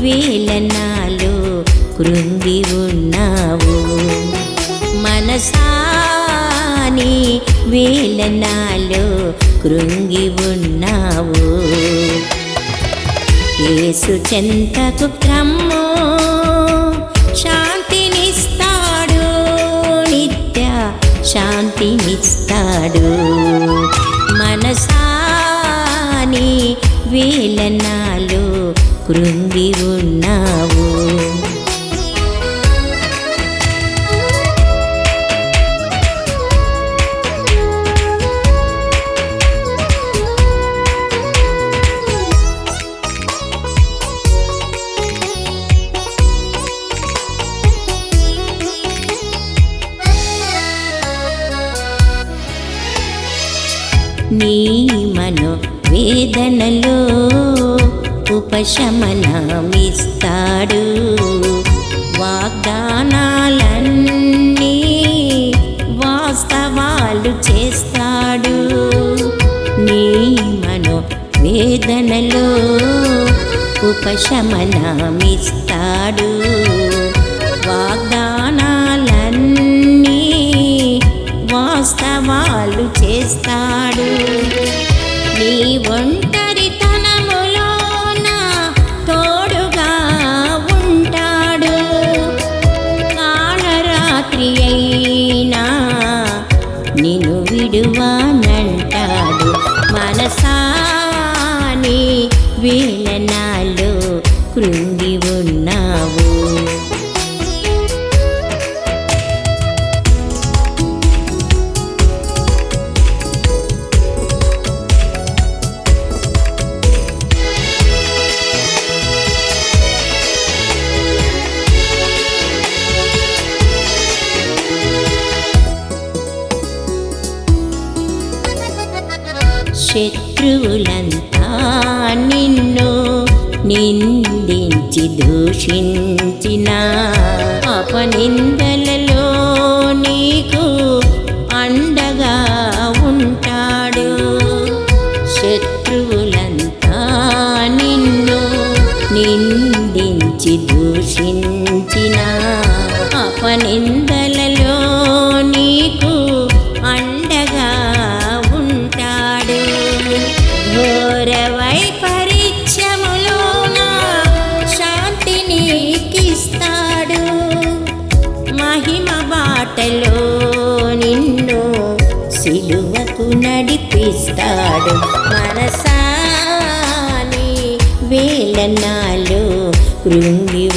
వేలనాలో కృంగి ఉన్నావు. మనసాని వేలనాలు కృంగి ఉన్నావు. యేసు చెంతకు క్రమ్ము శాంతినిస్తాడు నిత్య శాంతినిస్తాడు. మనసాని వేలనాలు కృంగి ఉన్నావు. నీ మనో వేదనలో ఉపశమనమిస్తాడు. వాగ్దానాలన్నీ వాస్తవాలు చేస్తాడు. నీ మనో వేదనలో ఉపశమనమిస్తాడు. వాగ్దానాలన్నీ వాస్తవాలు చేస్తాడు. నీ ఒంటరితనములోన తోడుగా ఉంటాడు. కాళరాత్రి అయినా నిన్ను విడువానంటాడు. మనసాని వీ శత్రువులంతా నిన్ను నిందించి దూషించిన అపనిందలలో బాటలో నిన్ను సిలువకు నడిపిస్తాడు. మనసాని వేలనాలు కృంగి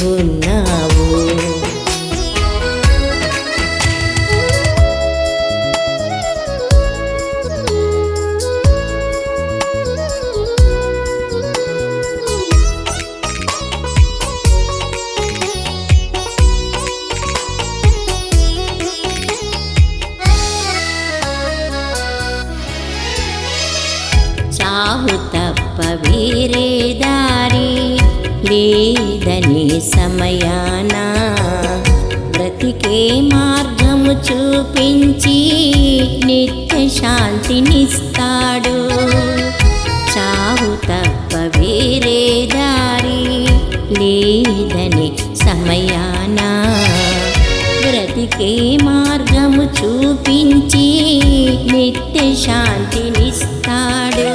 లేదని సమయాన బ్రతికే మార్గము చూపించి నిత్య శాంతినిస్తాడు. చావు తప్ప వేరే దారి లేదని సమయాన బ్రతికే మార్గము చూపించి నిత్య శాంతినిస్తాడు.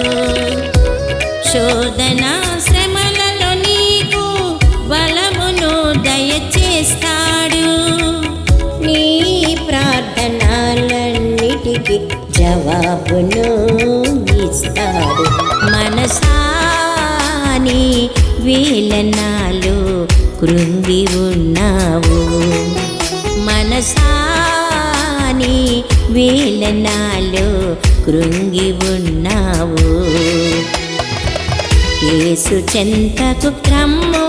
శోధన చేస్తాడు. నీ ప్రార్థనలన్నిటికీ జవాబును ఇస్తాడు. మనసాని వేలనాలు కృంగి ఉన్నావు. మనసాని వేలనాలు కృంగి ఉన్నావు. ఏసు చెంతకు క్రమ్ము